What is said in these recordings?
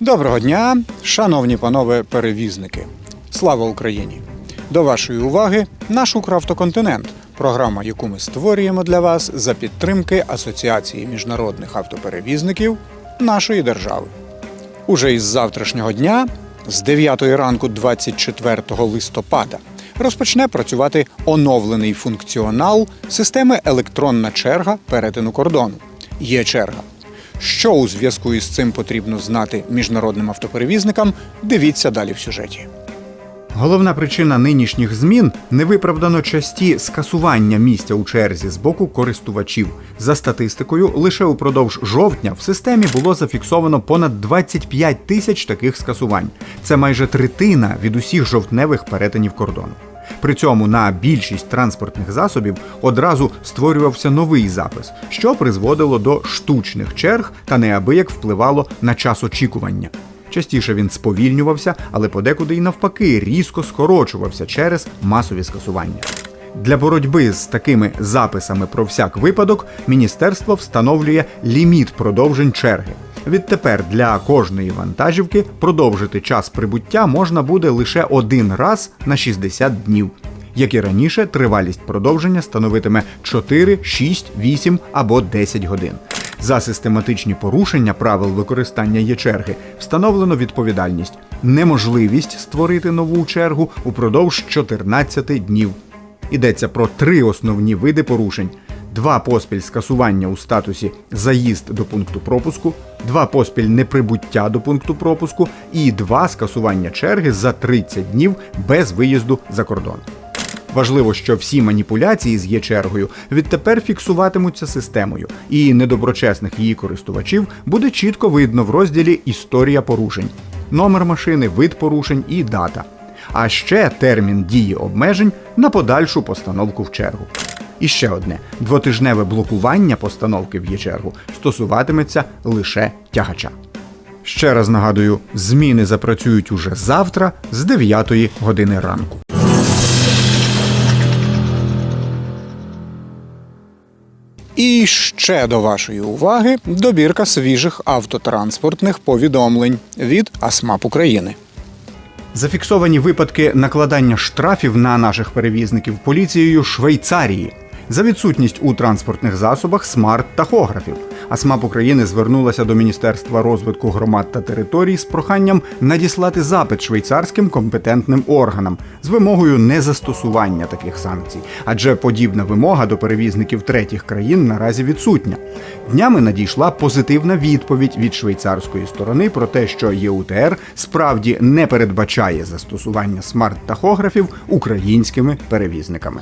Доброго дня, шановні панове перевізники. Слава Україні! До вашої уваги наш Укравтоконтинент, програма, яку ми створюємо для вас за підтримки Асоціації міжнародних автоперевізників нашої держави. Уже із завтрашнього дня, з 9 ранку 24 листопада, розпочне працювати оновлений функціонал системи електронна черга перетину кордону. Є черга. Що у зв'язку із цим потрібно знати міжнародним автоперевізникам? Дивіться далі в сюжеті. Головна причина нинішніх змін невиправдано часті скасування місця у черзі з боку користувачів. За статистикою, лише упродовж жовтня в системі було зафіксовано понад 25 тисяч таких скасувань. Це майже третина від усіх жовтневих перетинів кордону. При цьому на більшість транспортних засобів одразу створювався новий запис, що призводило до штучних черг та неабияк впливало на час очікування. Частіше він сповільнювався, але подекуди й навпаки різко скорочувався через масові скасування. Для боротьби з такими записами про всяк випадок міністерство встановлює ліміт продовжень черги. Відтепер для кожної вантажівки продовжити час прибуття можна буде лише один раз на 60 днів. Як і раніше, тривалість продовження становитиме 4, 6, 8 або 10 годин. За систематичні порушення правил використання є-черги встановлено відповідальність, неможливість створити нову чергу упродовж 14 днів. Йдеться про три основні види порушень: два поспіль скасування у статусі заїзд до пункту пропуску, два поспіль неприбуття до пункту пропуску і два скасування черги за 30 днів без виїзду за кордон. Важливо, що всі маніпуляції з є-чергою відтепер фіксуватимуться системою, і недоброчесних її користувачів буде чітко видно в розділі Історія порушень, номер машини, вид порушень і дата. А ще термін дії обмежень на подальшу постановку в чергу. І ще одне: двотижневе блокування постановки в є-чергу стосуватиметься лише тягача. Ще раз нагадую, зміни запрацюють уже завтра з 9 години ранку. І ще до вашої уваги добірка свіжих автотранспортних повідомлень від АСМАП України. Зафіксовані випадки накладання штрафів на наших перевізників поліцією Швейцарії за відсутність у транспортних засобах смарт-тахографів. АСМАП України звернулася до Міністерства розвитку громад та територій з проханням надіслати запит швейцарським компетентним органам з вимогою незастосування таких санкцій, адже подібна вимога до перевізників третіх країн наразі відсутня. Днями надійшла позитивна відповідь від швейцарської сторони про те, що ЄУТР справді не передбачає застосування смарт-тахографів українськими перевізниками.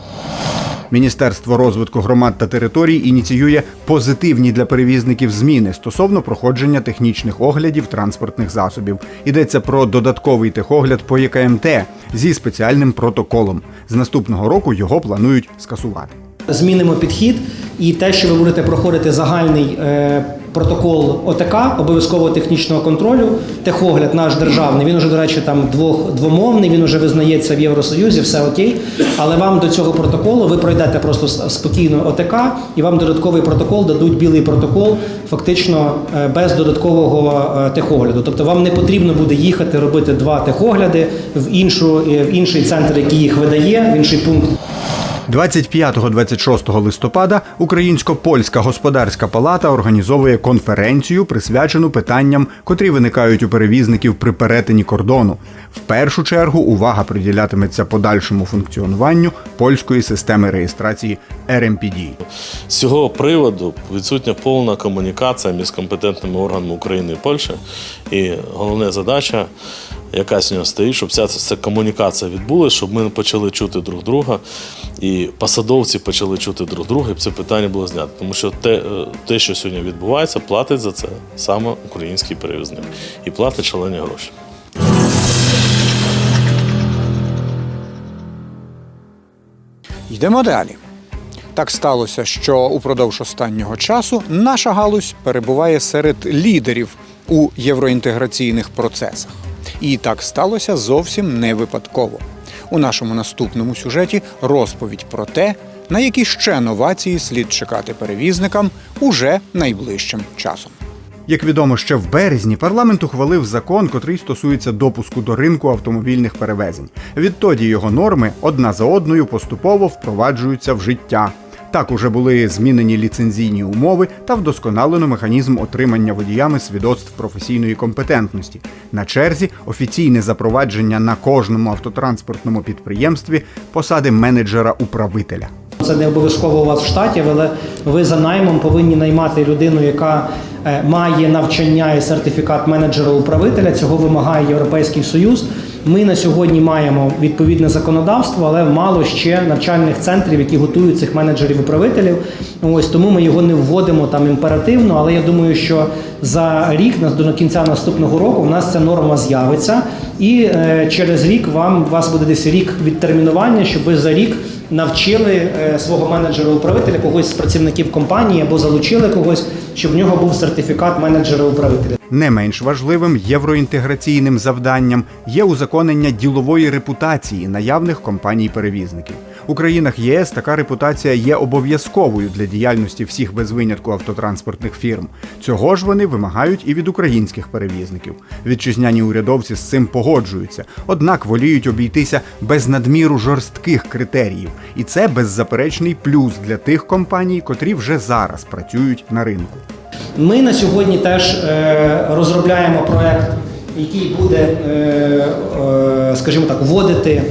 Міністерство розвитку громад та територій ініціює позитивні для перевізників зміни стосовно проходження технічних оглядів транспортних засобів. Йдеться про додатковий техогляд по ЄКМТ зі спеціальним протоколом. З наступного року його планують скасувати. Змінимо підхід і те, що ви будете проходити загальний е, протокол ОТК, обов'язкового технічного контролю, техогляд наш державний. Він уже, до речі, там двох двомовний, він уже визнається в Євросоюзі, все окей. Але вам до цього протоколу ви пройдете просто спокійно ОТК, і вам додатковий протокол дадуть білий протокол, фактично е, без додаткового е, техогляду. Тобто вам не потрібно буде їхати робити два техогляди в іншу е, в інший центр, який їх видає, в інший пункт. 25-26 листопада Українсько-польська господарська палата організовує конференцію, присвячену питанням, котрі виникають у перевізників при перетині кордону. В першу чергу увага приділятиметься подальшому функціонуванню польської системи реєстрації RMPD. З цього приводу відсутня повна комунікація між компетентними органами України і Польщі. І головна задача, яка сьогодні стоїть, щоб вся ця комунікація відбулася, щоб ми почали чути друг друга, і посадовці почали чути друг друга, і це питання було знято. Тому що те, е, те, що сьогодні відбувається, платить за це саме український перевізник. І платить шалені гроші. Йдемо далі. Так сталося, що упродовж останнього часу наша галузь перебуває серед лідерів у євроінтеграційних процесах. І так сталося зовсім не випадково. У нашому наступному сюжеті розповідь про те, на які ще новації слід чекати перевізникам уже найближчим часом. Як відомо, ще в березні парламент ухвалив закон, котрий стосується допуску до ринку автомобільних перевезень. Відтоді його норми одна за одною поступово впроваджуються в життя. Так уже були змінені ліцензійні умови та вдосконалено механізм отримання водіями свідоцтв професійної компетентності. На черзі офіційне запровадження на кожному автотранспортному підприємстві посади менеджера-управителя. Це не обов'язково у вас в штаті, але ви за наймом повинні наймати людину, яка е, має навчання і сертифікат менеджера-управителя. Цього вимагає Європейський Союз. Ми на сьогодні маємо відповідне законодавство, але мало ще навчальних центрів, які готують цих менеджерів-управителів. Ось тому ми його не вводимо там імперативно. Але я думаю, що за рік до кінця наступного року в нас ця норма з'явиться, і е, через рік вам у вас буде десь рік відтермінування, щоб ви за рік навчили е, свого менеджера-управителя, когось з працівників компанії або залучили когось, щоб в нього був сертифікат менеджера-управителя. Не менш важливим євроінтеграційним завданням є узаконення ділової репутації наявних компаній-перевізників. У країнах ЄС така репутація є обов'язковою для діяльності всіх без винятку автотранспортних фірм. Цього ж вони вимагають і від українських перевізників. Вітчизняні урядовці з цим погоджуються, однак воліють обійтися без надміру жорстких критеріїв, і це беззаперечний плюс для тих компаній, котрі вже зараз працюють на ринку. Ми на сьогодні теж е, розробляємо проект, який буде, е, е, скажімо так, вводити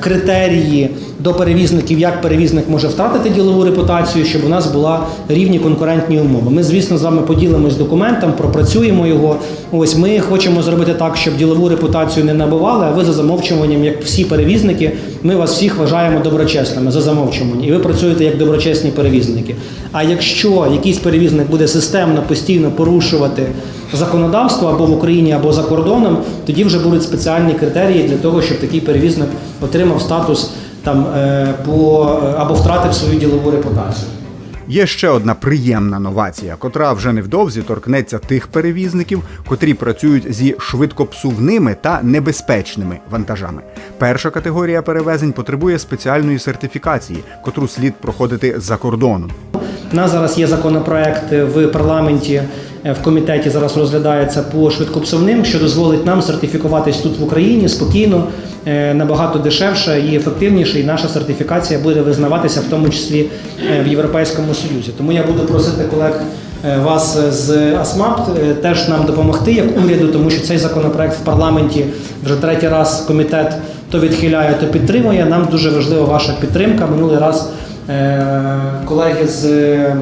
критерії до перевізників, як перевізник може втратити ділову репутацію, щоб у нас була рівні конкурентні умови. Ми, звісно, з вами поділимось документом, пропрацюємо його. Ось ми хочемо зробити так, щоб ділову репутацію не набивали, а ви за замовчуванням, як всі перевізники, ми вас всіх вважаємо доброчесними за замовчуванням. І ви працюєте як доброчесні перевізники. А якщо якийсь перевізник буде системно постійно порушувати законодавство або в Україні, або за кордоном, тоді вже будуть спеціальні критерії для того, щоб такий перевізник отримав статус там е, по або втратив свою ділову репутацію. Є ще одна приємна новація, котра вже невдовзі торкнеться тих перевізників, котрі працюють зі швидкопсувними та небезпечними вантажами. Перша категорія перевезень потребує спеціальної сертифікації, котру слід проходити за кордоном. У нас зараз є законопроект в парламенті, е, в комітеті зараз розглядається по швидкопсувним, що дозволить нам сертифікуватись тут в Україні спокійно, е, набагато дешевше і ефективніше. І наша сертифікація буде визнаватися в тому числі е, в Європейському Союзі. Тому я буду просити колег е, вас з АСМАП е, теж нам допомогти як уряду, тому що цей законопроект в парламенті вже третій раз комітет то відхиляє, то підтримує. Нам дуже важлива ваша підтримка. Минулий раз. Е, Колеги з е,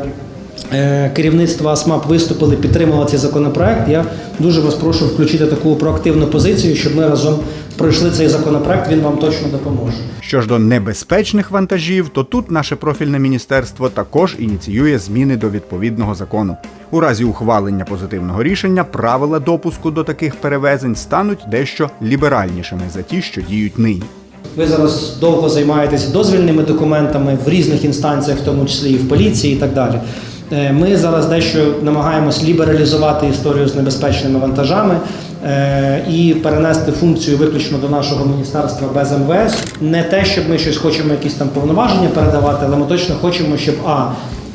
керівництва АСМАП виступили, підтримали цей законопроект. Я дуже вас прошу включити таку проактивну позицію, щоб ми разом пройшли цей законопроект. Він вам точно допоможе. Що ж до небезпечних вантажів, то тут наше профільне міністерство також ініціює зміни до відповідного закону. У разі ухвалення позитивного рішення правила допуску до таких перевезень стануть дещо ліберальнішими за ті, що діють нині. Ви зараз довго займаєтесь дозвільними документами в різних інстанціях, в тому числі і в поліції, і так далі. Е, Ми зараз дещо намагаємось лібералізувати історію з небезпечними вантажами е, і перенести функцію виключно до нашого міністерства без МВС. Не те, щоб ми щось хочемо, якісь там повноваження передавати, але ми точно хочемо, щоб а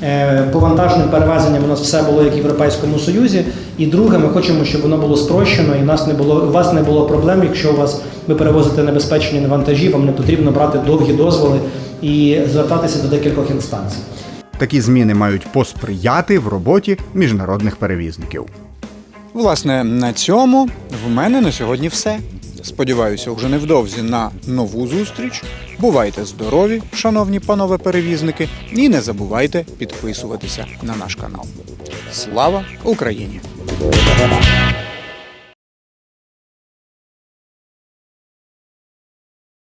е, по вантажним перевезенням у нас все було як в Європейському Союзі. І друге, ми хочемо, щоб воно було спрощено, і нас не було у вас не було проблем, якщо у вас ви перевозите небезпечні вантажі, вам не потрібно брати довгі дозволи і звертатися до декількох інстанцій. Такі зміни мають посприяти в роботі міжнародних перевізників. Власне, на цьому в мене на сьогодні все. Сподіваюся, вже невдовзі на нову зустріч. Бувайте здорові, шановні панове перевізники, і не забувайте підписуватися на наш канал. Слава Україні!